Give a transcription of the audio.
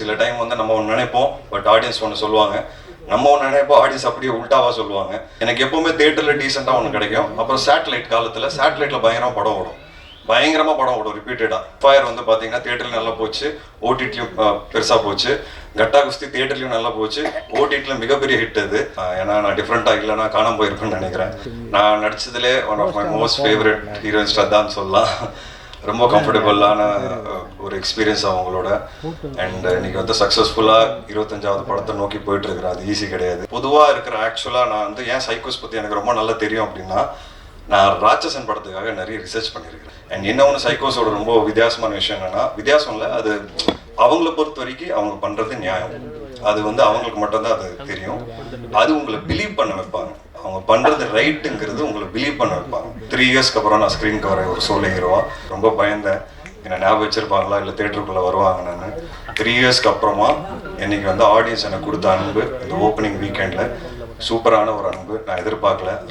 சில டைம் வந்து நம்ம ஒன்று நினைப்போம் பட் ஆடியன்ஸ் ஒன்று சொல்லுவாங்க. நம்ம ஒன்று நினைப்போம் ஆடியன்ஸ் அப்படியே உல்டாவா சொல்லுவாங்க. எனக்கு எப்பவுமே தேட்டரில் டீசெண்டாக ஒன்று கிடைக்கும். அப்புறம் சேட்டலைட் காலத்தில் சேட்டலைட்டில் பயங்கரமாக படம் ஓடும். பயங்கரமா படம் ஓடும் ரிப்பீட்டடா ஃபயர் வந்து பாத்தீங்கன்னா தேட்டரில் நல்லா போச்சு ஓடிடிலையும் பெருசா போச்சு. கட்டா குஸ்தி தியேட்டர்லயும் நல்லா போச்சு. ஓடிடியில் மிகப்பெரிய ஹிட் அது. ஏன்னா நான் டிஃப்ரெண்ட்டாக இல்லை நான் காணாமல் போயிருப்பேன்னு நினைக்கிறேன். நான் நடிச்சதுலே one of my most favourite heroine ஸ்ரத்தான்னு சொல்லலாம். ரொம்ப கம்ஃபர்டபுளான ஒரு எக்ஸ்பீரியன்ஸ் அவங்களோட அண்ட் இன்னைக்கு வந்து சக்ஸஸ்ஃபுல்லாக இருபத்தஞ்சாவது படத்தை நோக்கி போயிட்டு இருக்கிறேன் அது ஈஸி கிடையாது. பொதுவாக இருக்கிற ஆக்சுவலாக நான் வந்து ஏன் சைக்கோஸ் பற்றி எனக்கு ரொம்ப நல்லா தெரியும் அப்படின்னா நான் ராட்சசன் படத்துக்காக நிறைய ரிசர்ச் பண்ணியிருக்கிறேன். அண்ட் இன்னொன்று சைக்கோஸோட ரொம்ப வித்தியாசமான விஷயம் என்னன்னா வித்தியாசம் இல்லை அது அவங்கள பொறுத்த வரைக்கும் அவங்க பண்றது நியாயம். அது வந்து அவங்களுக்கு மட்டும்தான் அது தெரியும். அது உங்களை பிலீவ் பண்ண வைப்பாங்க. அவங்க பண்றது ரைட்டுங்கிறது உங்களை பிலீவ் பண்ண வைப்பாங்க. த்ரீ இயர்ஸ்க்கு அப்புறம் நான் ஸ்க்ரீனுக்கு வர ஒரு சோலை ஹீரோவா ரொம்ப பயந்தேன். என்னை ஞாபகம் வச்சிருப்பாங்களா? இல்லை தேட்டருக்குள்ள வருவாங்க நான். த்ரீ இயர்ஸ்க்கு அப்புறமா இன்னைக்கு வந்து ஆடியன்ஸ் எனக்கு கொடுத்த அன்பு இந்த ஓப்பனிங் வீக்கெண்டில் சூப்பரான ஒரு அன்பு நான் எதிர்பார்க்கல.